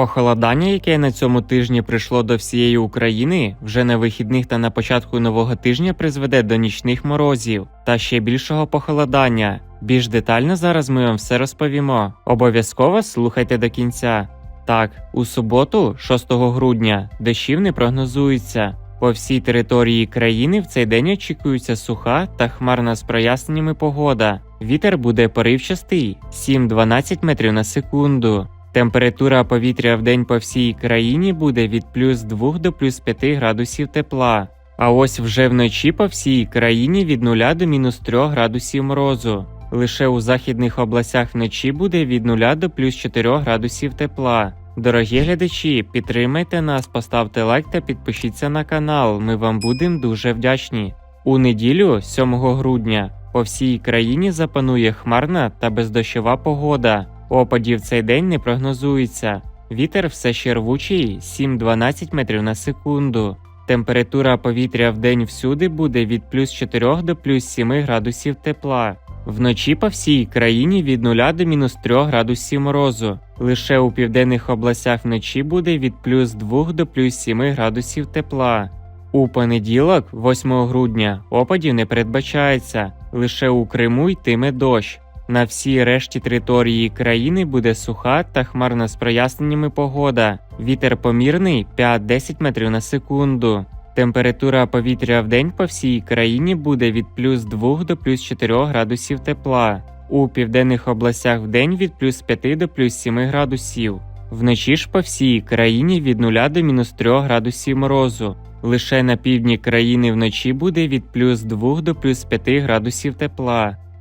Похолодання, яке на цьому тижні прийшло до всієї України, вже на вихідних та на початку нового тижня призведе до нічних морозів та ще більшого похолодання. Більш детально зараз ми вам все розповімо. Обов'язково слухайте до кінця. Так, у суботу, 6 грудня, дощів не прогнозується. По всій території країни в цей день очікується суха та хмарна з проясненнями погода. Вітер буде поривчастий 7-12 метрів на секунду. Температура повітря в день по всій країні буде від плюс 2 до плюс 5 градусів тепла. А ось вже вночі по всій країні від 0 до мінус 3 градусів морозу. Лише у західних областях вночі буде від 0 до плюс 4 градусів тепла. Дорогі глядачі, підтримайте нас, поставте лайк та підпишіться на канал. Ми вам будемо дуже вдячні. У неділю, 7 грудня, по всій країні запанує хмарна та бездощова погода. Опадів цей день не прогнозується. Вітер все ще рвучий 7-12 метрів на секунду. Температура повітря в день всюди буде від плюс 4 до плюс 7 градусів тепла. Вночі по всій країні від 0 до мінус 3 градусів морозу. Лише у південних областях вночі буде від плюс 2 до плюс 7 градусів тепла. У понеділок, 8 грудня, опадів не передбачається. Лише у Криму йтиме дощ. На всій решті території країни буде суха та хмарна з проясненнями погода. Вітер помірний 5-10 метрів на секунду. Температура повітря в день по всій країні буде від плюс 2 до плюс 4 градусів тепла. У південних областях в день від плюс 5 до плюс 7 градусів. Вночі ж по всій країні від 0 до мінус 3 градусів морозу. Лише на півдні країни вночі буде від плюс 2 до плюс 5 градусів тепла.